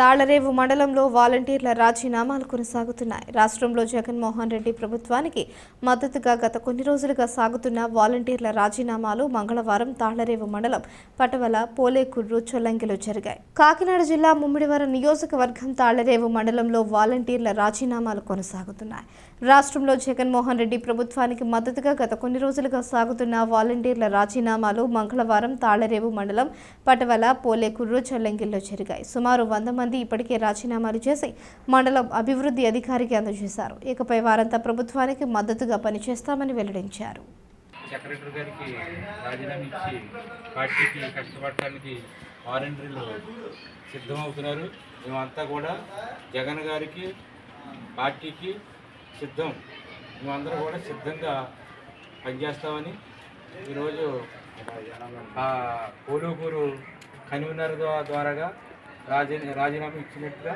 తాళరేవు మండలంలో వాలంటీర్ల రాజీనామాలు కొనసాగుతున్నాయి. రాష్ట్రంలో జగన్మోహన్ రెడ్డి ప్రభుత్వానికి మద్దతుగా గత కొన్ని రోజులుగా సాగుతున్న వాలంటీర్ల రాజీనామాలు మంగళవారం తాళరేవు మండలం పటవల పోలేకుర్రు చొల్లంగిలో జరిగాయి. కాకినాడ జిల్లా ముమ్మిడివరం నియోజకవర్గం తాళరేవు మండలంలో వాలంటీర్ల రాజీనామాలు కొనసాగుతున్నాయి. రాష్ట్రంలో జగన్మోహన్ రెడ్డి ప్రభుత్వానికి మద్దతుగా గత కొన్ని రోజులుగా సాగుతున్న వాలంటీర్ల రాజీనామాలు మంగళవారం తాళరేవు మండలం పటవల పోలేకుర్రు చొల్లంగిల్లో జరిగాయి. సుమారు వంద మంది ఇప్పటికే రాజీనామాలు చేసి మండలం అభివృద్ధి అధికారికి అందజేశారు. ఇకపై వారంతా ప్రభుత్వానికి మద్దతుగా పనిచేస్తామని వెల్లడించారు. సెక్రటరీ గారికి రాజీనామా ఇచ్చి పార్టీకి కష్టపడటానికి వాలంటీర్లు సిద్ధమవుతున్నారు. మేమంతా కూడా జగన్ గారికి పార్టీకి సిద్ధం. మేమందరం కూడా సిద్ధంగా పనిచేస్తామని ఈరోజు ఆ పోలూపూరు కన్వీనర్ ద్వారా ద్వారాగా రాజీ రాజీనామా ఇచ్చినట్టుగా